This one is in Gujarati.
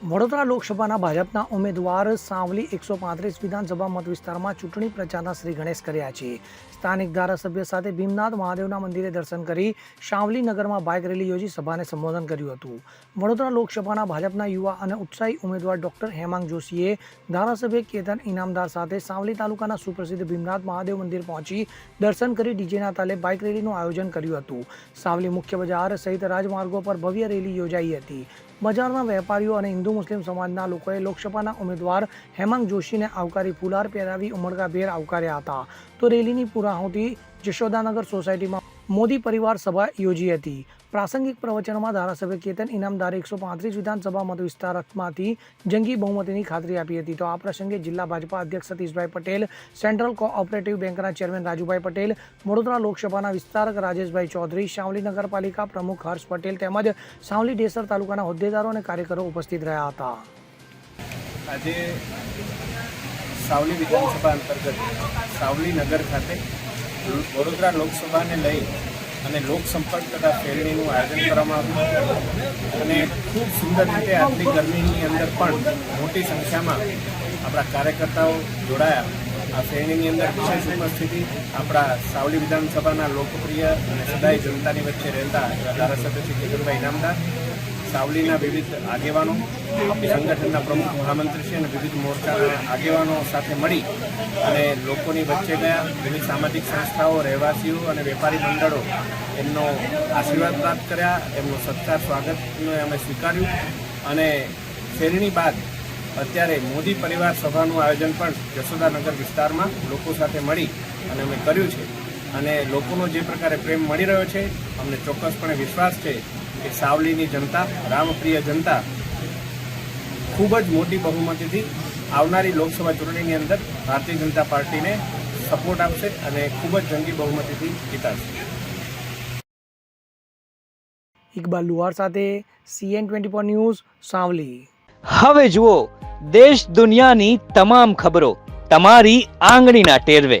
વડોદરા લોકસભાના ભાજપના ઉમેદવાર સાવલી એકસો પાંત્રીસ વિધાનસભા મત વિસ્તારમાં ચૂંટણી પ્રચારના શ્રી ગણેશ કર્યા છે. સ્થાનિક ધારાસભ્ય સાથે ભીમનાથ મહાદેવના મંદિરે દર્શન કરી શાવલી નગરમાં બાઇક રેલી યોજી સભાને સંબોધન કર્યું હતું. વડોદરા લોકસભાના ભાજપના યુવા અને ઉત્સાહી ઉમેદવાર ડોક્ટર હેમાંગ જોશીએ ધારાસભ્ય કેતન ઇનામદાર સાથે સાવલી તાલુકાના સુપ્રસિદ્ધ ભીમનાથ મહાદેવ મંદિર પહોંચી દર્શન કરી ડીજેના તાલે બાઇક રેલીનું આયોજન કર્યું હતું. સાવલી મુખ્ય બજાર સહિત રાજમાર્ગો પર ભવ્ય રેલી યોજાઈ હતી. બજારના વેપારીઓ અને હિન્દુ મુસ્લિમ સમાજના લોકોએ લોકસભાના ઉમેદવાર હેમાંગ જોશીને આવકારી ફુલાર પહેરાવી ઉમળકાભેર આવકાર્યા હતા. તો રેલીની પૂર્ણાહુતિ જશોદાનગર સોસાયટીમાં મોદી પરિવાર સભા યોજી હતી. પ્રાસંગિક પ્રવચનોમાં ધારાસભ્ય કેતન ઇનામદારે એકસો પાંત્રીસ વિધાનસભા મત વિસ્તારમાંથી જંગી બહુમતીની ખાતરી આપી હતી. તો આ પ્રસંગે જિલ્લા ભાજપા અધ્યક્ષ સતીશભાઈ પટેલ, સેન્ટ્રલ કોઓપરેટિવ બેંકના ચેરમેન રાજુભાઈ પટેલ, વડોદરા લોકસભાના વિસ્તારક રાજેશભાઈ ચૌધરી શાવલી નગરપાલિકા પ્રમુખ હર્ષ પટેલ તેમજ સાવલી ડેસર તાલુકાના હોદ્દેદારો અને કાર્યકરો ઉપસ્થિત રહ્યા હતા. આજે સાવલી વિધાનસભા અંતર્ગત સાવલી નગર ખાતે વડોદરા લોકસભાને લઈ અને લોકસંપર્ક તથા ફેરણીનું આયોજન કરવામાં આવ્યું. અને ખૂબ સુંદર રીતે આટલી ગરમીની અંદર પણ મોટી સંખ્યામાં આપણા કાર્યકર્તાઓ જોડાયા. આ ફેરણીની અંદર વિશેષ ઉપસ્થિતિ આપણા સાવલી વિધાનસભાના લોકપ્રિય અને સદાય જનતાની વચ્ચે રહેતા ધારાસભ્ય શ્રી કેતનભાઈ ઇનામદાર સાવલીના વિવિધ આગેવાનો, સંગઠનના પ્રમુખ મહામંત્રીશ્રી અને વિવિધ મોરચાના આગેવાનો સાથે મળી અને લોકોની વચ્ચે ગયા. વિવિધ સામાજિક સંસ્થાઓ, રહેવાસીઓ અને વેપારી મંડળો એમનો આશીર્વાદ પ્રાપ્ત કર્યા. એમનું સત્કાર, સ્વાગતને અમે સ્વીકાર્યું અને ફેરણી બાદ અત્યારે મોદી પરિવાર સભાનું આયોજન પણ જશોદાનગર વિસ્તારમાં લોકો સાથે મળી અને અમે કર્યું છે. અને લોકોનો જે પ્રકારે પ્રેમ મળી રહ્યો છે અમને ચોક્કસપણે વિશ્વાસ છે કે સાવલીની જનતા રામપ્રિય જનતા ખૂબ જ મોટી બહુમતીથી આવનારી લોકસભા ચૂંટણીની અંદર ભારતીય જનતા પાર્ટીને સપોર્ટ આપશે અને ખૂબ જ જંગી બહુમતીથી જીતાશે. ઇકબાલ લુહાર સાથે CN twenty four news Savli. હવે જુઓ દેશ દુનિયાની તમામ ખબરો તમારી આંગળીના ટેરવે.